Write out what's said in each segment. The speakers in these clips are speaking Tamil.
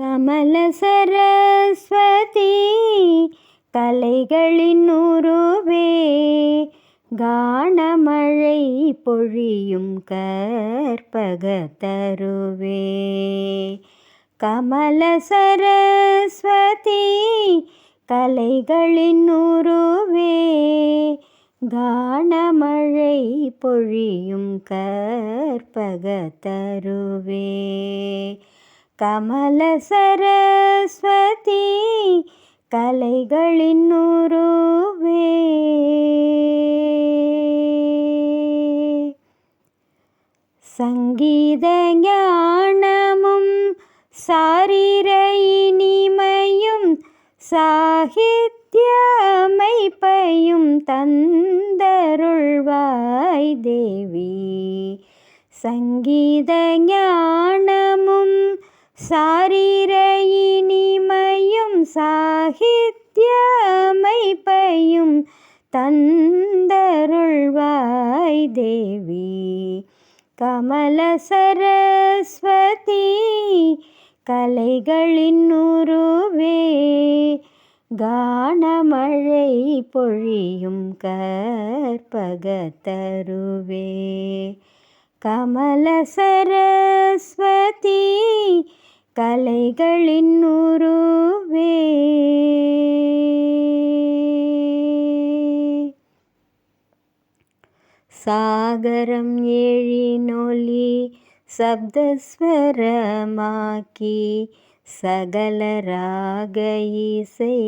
கமல சரஸ்வதி கலைகளின் உருவே கானமழை பொழியும் கற்பக தருவே. கமல சரஸ்வதி கலைகளின் உருவே கானமழை பொழியும் கற்பக தருவே. கமல சரஸ்வதி கலைகளின் உருவே. சங்கீத ஞானமும் சாரீர இனிமையும் சாகித்யமைப்பையும் தந்தருள்வாய் தேவி. சங்கீத ஞான சாரீர இனிமையும் சாகித்யமைப்பையும் தந்தருள்வாய் தேவி. கமல சரஸ்வதி கலைகளின் உருவே கானமழை பொழியும் கற்பகத்தருவே. கமல சரஸ்வதி கலைகளின் உருவே சாகரம் ஏழினொலி சப்தஸ்வரமாக்கி சகல ராக இசை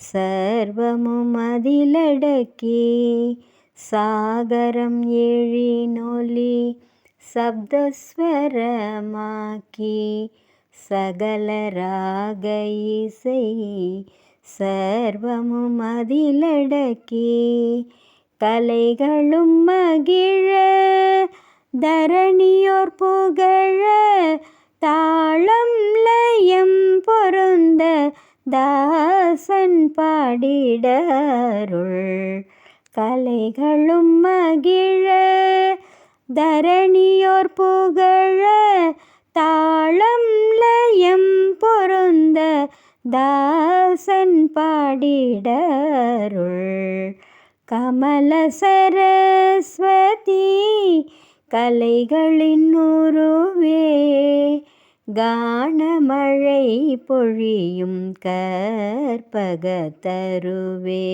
சர்வமும் அதிலடக்கி சாகரம் ஏழினொலி சப்தஸ்வரமாக்கி சகல ராக இசை சர்வமும் அதிலடக்கி. கலைகளும் மகிழ தரணியோர் புகழ தாளம் லயம் பொருந்த தாசன் பாடிடருள். கலைகளும் மகிழ தரணியோர் புகழ தாளம் லயம் பொருந்த தாசன் பாடிடருள். கமல சரஸ்வதி கலைகளின் உருவே கானமழை பொழியும் கற்பகத்தருவே.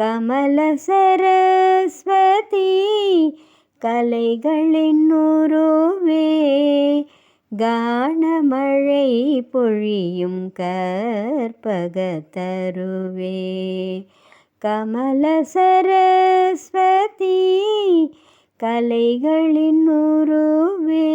கமல சரஸ்வதி கலைகளின் உருவே கானமழை பொழியும் கற்பகத்தருவே கமல சரஸ்வதி கலைகளின் உருவே